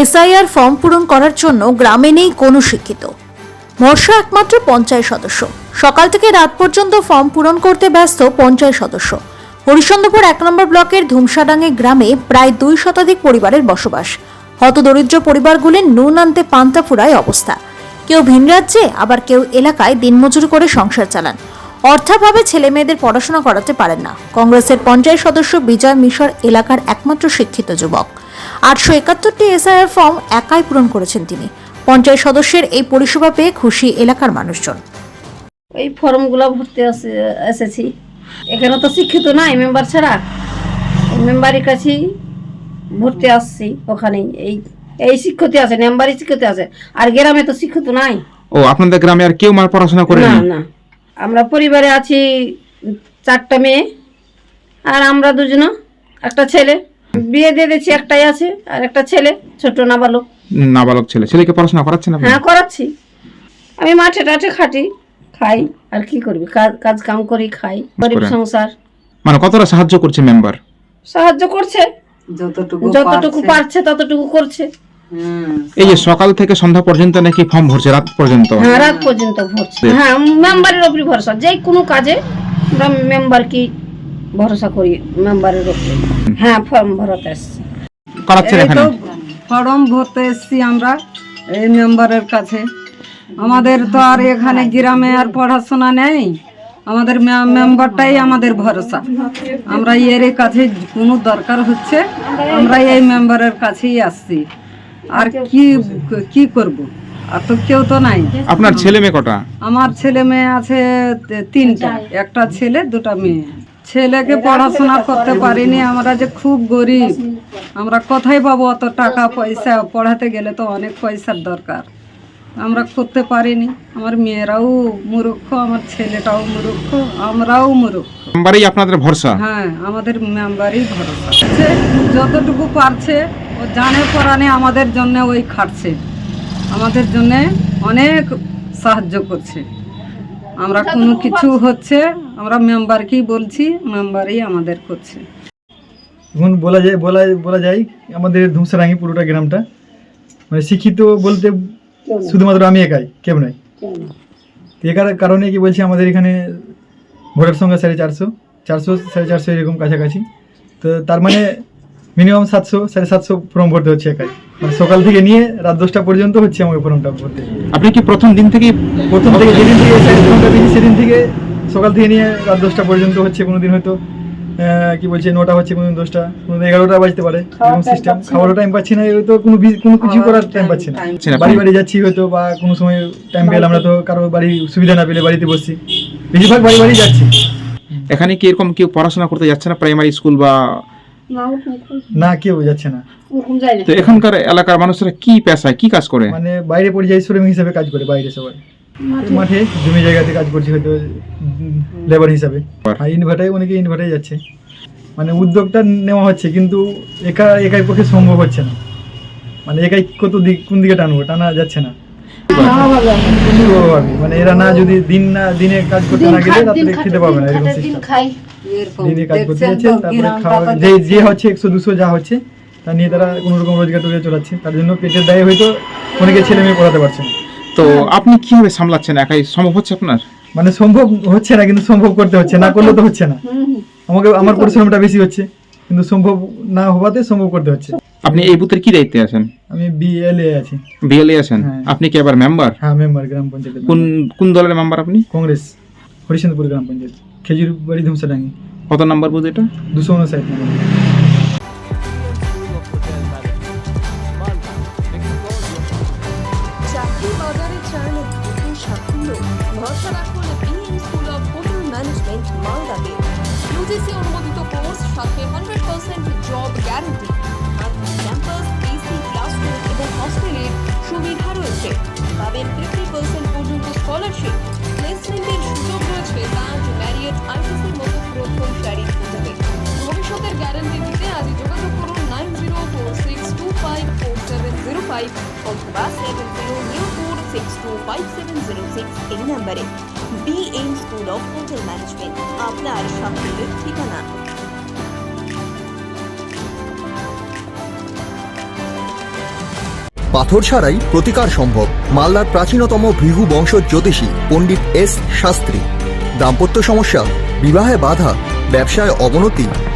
SIR form পূরণ করার জন্য গ্রামে নেই কোনো শিক্ষিত। ভরসা একমাত্র পঞ্চায়েত সদস্য। সকাল থেকে রাত পর্যন্ত ফর্ম পূরণ করতে ব্যস্ত পঞ্চায়েত সদস্য। হরিশ্চন্দ্রপুর এক নম্বর ব্লকের ধুমসাডাঙ্গি গ্রামে প্রায় দুই শতাধিক পরিবারের বসবাস। হতদরিদ্র পরিবারগুলির নুন আনতে পান্তা ফুরায় অবস্থা। কেউ ভিন রাজ্যে আবার কেউ এলাকায় দিনমজুরি করে সংসার চালান। অর্থাভাবে ছেলে মেয়েদের পড়াশোনা করাতে পারেন না। কংগ্রেসের পঞ্চায়েত সদস্য বিজয় মিশর এলাকার একমাত্র শিক্ষিত যুবক। আটশো একাত্তরটি এসআইআর ফর্ম একাই পূরণ করেছেন তিনি। পঞ্চায়েত সদস্যের এই পরিষেবা পেয়ে খুশি এলাকার মানুষজন। এই ফর্মগুলো ভরতে আসে- এসেছি। এখানে তো শিক্ষিত নাই মেম্বার ছাড়া। মেম্বারের কাছেই ভর্তি আসছি ওখানেই। এই এই শিক্ষিত আছে মেম্বারই শিক্ষিত আছে। আর গ্রামে তো শিক্ষিত নাই। ও আপনাদের গ্রামে আর কেউ মার পড়াশোনা করে না না। আমরা পরিবারে আছি চারটা মেয়ে আর আমরা দুজন একটা ছেলে। বিয়ে দিয়ে দিচ্ছি একটাই আছে আর একটা ছেলে ছোট নাবালক। নাবালক ছেলে। ছেলেকে পড়াশোনা করাচ্ছেন আপনি? হ্যাঁ করাচ্ছি। আমি মাঠে টাঠে খাটি খাই। আর কি করবি? কাজ কাজ কাম করি খাই। গরিব সংসার। মানে কতটা সাহায্য করছে মেম্বার সাহায্য করছে। যতটুকু যতটুকু পারছে ততটুকু করছে। এই যে সকাল থেকে সন্ধ্যা পর্যন্ত নাকি ফর্ম ভরছে রাত পর্যন্ত? হ্যাঁ রাত পর্যন্ত ভরছে। হ্যাঁ মেম্বারের উপরে ভরসা। যে কোনো কাজে আমরা মেম্বার কি ভরসা করি মেম্বারের উপরে হ্যাঁ ফর্ম ভরাতে আসছে করাচ্ছেন এখানে তো ফর্ম ভরতে এসছি আমরা এই মেম্বারের কাছে। আমাদের তো আর এখানে গ্রামে আর পড়াশোনা নেই। আমাদের মেম্বারটাই আমাদের ভরসা। আমরা এর কাছে কোনো দরকার হচ্ছে আমরা এই মেম্বারের কাছেই আসছি। আর কি কি করব? আর তো কেউ তো নাই। আপনার ছেলে মেয়ে কটা? আমার ছেলে মেয়ে আছে তিনটা। একটা ছেলে দুটা মেয়ে। ছেলেকে পড়াশোনা করতে পারিনি আমরা যে খুব গরিব। আমরা কোথায় পাবো? অত টাকা পয়সা পড়াতে গেলে তো অনেক পয়সার দরকার। আমরা করতে পারিনি। আমার মেয়েরাও মূর্খ আমার ছেলেটাও মূর্খ আমরাও মূর্খ। মেম্বারই আপনাদের ভরসা? হ্যাঁ আমাদের মেম্বারই ভরসা। যতটুকু পারছে ও জানে পরানে আমাদের জন্য ওই খাটছে। আমাদের জন্য অনেক সাহায্য করছে। আমরা কোনো কিছু হচ্ছে আমরা মেম্বারকেই বলছি মেম্বারই আমাদের করছে। এখন বলা যায় বলা বলা যায় আমাদের ধুমসারাঙ্গি পুরোটা গ্রামটা। মানে শিক্ষিত বলতে শুধুমাত্র আমি একাই কেউ নাই। তো একার কারণে কি বলছি আমাদের এখানে ভোটের সংখ্যা সাড়ে চারশো চারশো সাড়ে চারশো এরকম কাছাকাছি। তো তার মানে মিনিমাম সাতশো সাড়ে সাতশো ফর্ম ভরতে হচ্ছে একাই। মানে সকাল থেকে নিয়ে রাত দশটা পর্যন্ত হচ্ছে আমাকে ফর্মটা ভরতে আপনি কি প্রথম দিন থেকে প্রথম থেকে যেদিন থেকে ফর্মটা দিয়েছি সেদিন থেকে সকাল থেকে নিয়ে রাত দশটা পর্যন্ত হচ্ছে কোনো দিন হয়তো আহ, কি বলছে নটা হচ্ছে কোনো দিন দশটা কোনো দিন এগারোটা বাজতে পারে এরকম সিস্টেম খাওয়ারও টাইম পাচ্ছি না হয়তো কোনো কোনো কিছু করার টাইম পাচ্ছি না। বাড়ি বাড়ি যাচ্ছি হয়তো বা কোনো সময় টাইম পেলে আমরা তো কারও বাড়ি সুবিধা না পেলে বাড়িতে বসছি। বেশিরভাগ বাড়ি বাড়ি যাচ্ছি। এখানে কি এরকম কেউ পড়াশোনা করতে যাচ্ছে না? প্রাইমারি স্কুল বা না কেউ যাচ্ছে না। তো এখানকার এলাকার মানুষরা কি পেশায় কি কাজ করে? মানে বাইরে পরিযায়ী শ্রমিক হিসাবে কাজ করে বাইরে সবাই। মাঠে? জমি জায়গাতে কাজ করছে হয়তো লেবার হিসাবে। আর ইনভার্টারে অনেকে ইনভার্টারে যাচ্ছে। মানে উদ্যোগটা নেওয়া হচ্ছে কিন্তু একা একাই পক্ষে সম্ভব হচ্ছে না। মানে একাই কত দিক কোন দিকে টানবো টানা যাচ্ছে না। মানে এরা না যদি দিন না দিনে কাজ করতে না গেলে রাত্রে খেতে পাবে না এরকম সিস্টেম দিনে কাজ করতে যাচ্ছে তারপরে খাওয়া যে যে হচ্ছে একশো দুশো যা হচ্ছে তা নিয়ে তারা কোনো রকম রোজগার টোজগার চালাচ্ছে তার জন্য পেটের দায়ে হয়তো অনেকে ছেলে মেয়ে পড়াতে পারছে না তো আপনি কীভাবে সামলাচ্ছেন একাই? সম্ভব হচ্ছে আপনার? মানে সম্ভব হচ্ছে না কিন্তু সম্ভব করতে হচ্ছে না করলে তো হচ্ছে না। আমাকে আমার পরিশ্রমটা বেশি হচ্ছে কিন্তু সম্ভব না হওয়াতে সম্ভব করতে হচ্ছে। আপনি এই বুথের কি দায়িত্বে আছেন? আমি বিএলএ আছি। বিএলএ আছেন? হ্যাঁ। আপনি কি আবার মেম্বার হ্যাঁ মেম্বার গ্রাম পঞ্চায়েত কোন কোন দলের মেম্বার আপনি? কংগ্রেস হরিশ্চন্দ্রপুর গ্রাম পঞ্চায়েত। খেজুর বাড়ি ধুমসাডাঙ্গি। কত নাম্বার বুথ এটা? দুশো উনষাট নম্বর ম্যানেজমেন্ট অনুমোদিত কোর্স সাথে hundred percent job guarantee guarantee দিতে আজই যোগাযোগ করুন nine zero four six two five four seven zero five অথবা seven zero zero four six two five seven zero six এই নাম্বারে B school of hotel management আপনার সাফল্যের ঠিকানা। পাথর ছাড়াই প্রতিকার সম্ভব, মালদার প্রাচীনতম ভৃগু বংশ জ্যোতিষী পণ্ডিত এস শাস্ত্রী। দাম্পত্য সমস্যা, বিবাহে বাধা, ব্যবসায় অবনতি